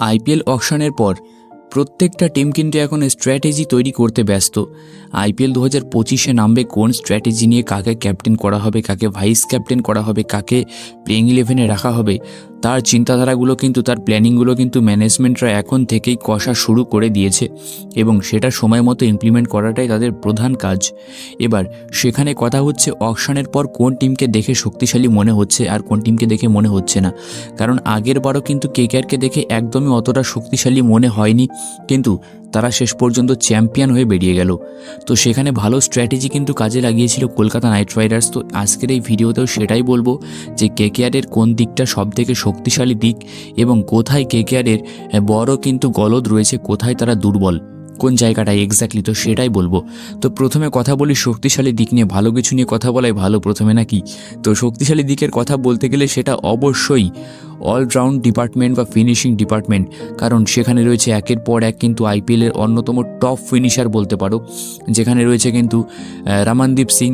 IPL অকশনের পর প্রত্যেকটা team কিন্তু এখন স্ট্র্যাটেজি তৈরি করতে ব্যস্ত। আইপিএল দু হাজার পঁচিশে নামবে কোন স্ট্র্যাটেজি নিয়ে কাকে ক্যাপ্টেন করা হবে, কাকে ভাইস ক্যাপ্টেন করা হবে, কাকে প্লেইং ইলেভেনে রাখা হবে তার চিন্তাধারাগুলো কিন্তু, তার প্ল্যানিংগুলো কিন্তু ম্যানেজমেন্টরা এখন থেকেই কষা শুরু করে দিয়েছে এবং সেটা সময় মতো ইমপ্লিমেন্ট করাটাই তাদের প্রধান কাজ। এবার, সেখানে কথা হচ্ছে অকশনের পর কোন টিমকে দেখে শক্তিশালী মনে হচ্ছে আর কোন টিমকে দেখে মনে হচ্ছে না। কারণ আগের বারও কিন্তু কেকেআরকে দেখে একদমই অতটা শক্তিশালী মনে হয়নি। কিন্তু তারা শেষ পর্যন্ত চ্যাম্পিয়ন হয়ে বেরিয়ে গেল। তো সেখানে ভালো স্ট্র্যাটেজি কিন্তু কাজে লাগিয়েছিল কলকাতা নাইট রাইডার্স। তো আজকের এই ভিডিওতেও সেটাই বলব যে কেকেআরের কোন দিকটা সব থেকে শক্তিশালী দিক এবং কোথায় কেকেআরের বড় কিন্তু গলদ রয়েছে, কোথায় তারা দুর্বল। কোন জায়গাটায় এক্স্যাক্টলি তো সেটাই বলব। তো প্রথমে কথা বলি শক্তিশালী দিক নিয়ে, ভালো কিছু নিয়ে কথা বলাই ভালো প্রথমে নাকি? তো শক্তিশালী দিকের কথা বলতে গেলে সেটা অবশ্যই অলরাউন্ড ডিপার্টমেন্ট বা ফিনিশিং ডিপার্টমেন্ট কারণ সেখানে রয়েছে একের পর এক কিন্তু আইপিএলের অন্যতম টপ ফিনিশার বলতে পারো। যেখানে রয়েছে কিন্তু রামানদীপ সিং,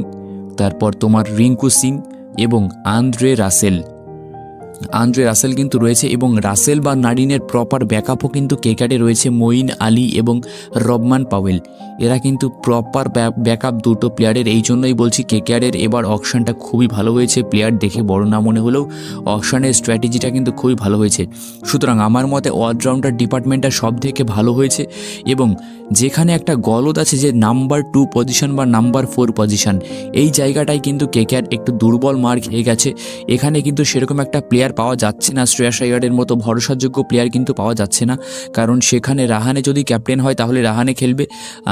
তারপর তোমার রিঙ্কু সিং এবং আন্দ্রে রাসেল। আন্দ্রে রাসেল কিন্তু রয়েছে এবং রাসেল বা নারিনের প্রপার ব্যাকআপও কিন্তু কেকারে রয়েছে মঈন আলী এবং রবমান পাওয়েল। এরা কিন্তু প্রপার ব্যাকআপ দুটো প্লেয়ারের এই জন্যই বলছি কেকেআরের এবার অকশনটা খুবই ভালো হয়েছে প্লেয়ার দেখে বড় না মনে হলেও অকশনের স্ট্র্যাটেজিটা কিন্তু খুবই ভালো হয়েছে। সুতরাং আমার মতে অলরাউন্ডার ডিপার্টমেন্টটা সব থেকে ভালো হয়েছে এবং যেখানে একটা গলদ আছে যে নাম্বার টু পজিশন বা নাম্বার ফোর পজিশন এই জায়গাটায় কিন্তু কেকেআর একটু দুর্বল মার খেয়ে গেছে। এখানে কিন্তু সেরকম একটা প্লেয়ার পাওয়া যাচ্ছে না। শ্রেয়াস আয়ারের মতো ভরসাযোগ্য প্লেয়ার কিন্তু পাওয়া যাচ্ছে না। কারণ সেখানে রাহানে যদি ক্যাপ্টেন হয়, তাহলে রাহানে খেলবে।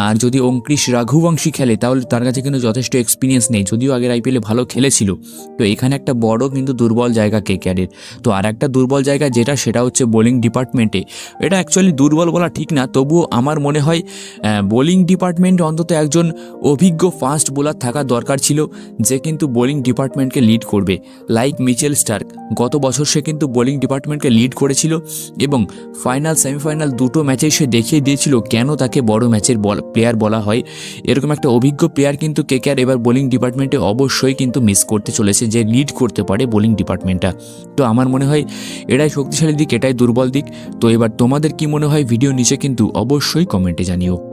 আর যদি অঙ্কৃশ রাঘুবংশী খেলে, তাহলে তার কাছে কিন্তু যথেষ্ট এক্সপিরিয়েন্স নেই। যদিও আগের আইপিএলে ভালো খেলেছিল। তো এখানে একটা বড় কিন্তু দুর্বল জায়গা কেকেআরের তো আর একটা দুর্বল জায়গা যেটা, সেটা হচ্ছে বোলিং ডিপার্টমেন্টে এটা অ্যাকচুয়ালি দুর্বল বলা ঠিক না, তবুও আমার মনে হয় বোলিং ডিপার্টমেন্ট অন্তত একজন অভিজ্ঞ ফাস্ট বোলার থাকা দরকার ছিল, যে কিন্তু বোলিং ডিপার্টমেন্টকে লিড করবে। লাইক মিচেল স্টার্ক গত বছর সে কিন্তু বোলিং ডিপার্টমেন্টকে লিড করেছিল এবং ফাইনাল সেমিফাইনাল দুটো ম্যাচে সে দেখিয়ে দিয়েছিল কেন তাকে বড় ম্যাচের বল প্লেয়ার বলা হয়। এরকম একটা অভিজ্ঞ প্লেয়ার কিন্তু কে কেকেআর এবার বোলিং ডিপার্টমেন্টে অবশ্যই কিন্তু মিস করতে চলেছে, যে লিড করতে পারে বোলিং ডিপার্টমেন্টটা তো আমার মনে হয় এটাই শক্তিশালী দিক, এটাই দুর্বল দিক। তো এবার তোমাদের কি মনে হয়? ভিডিও নিচে কিন্তু অবশ্যই কমেন্টে জানিও।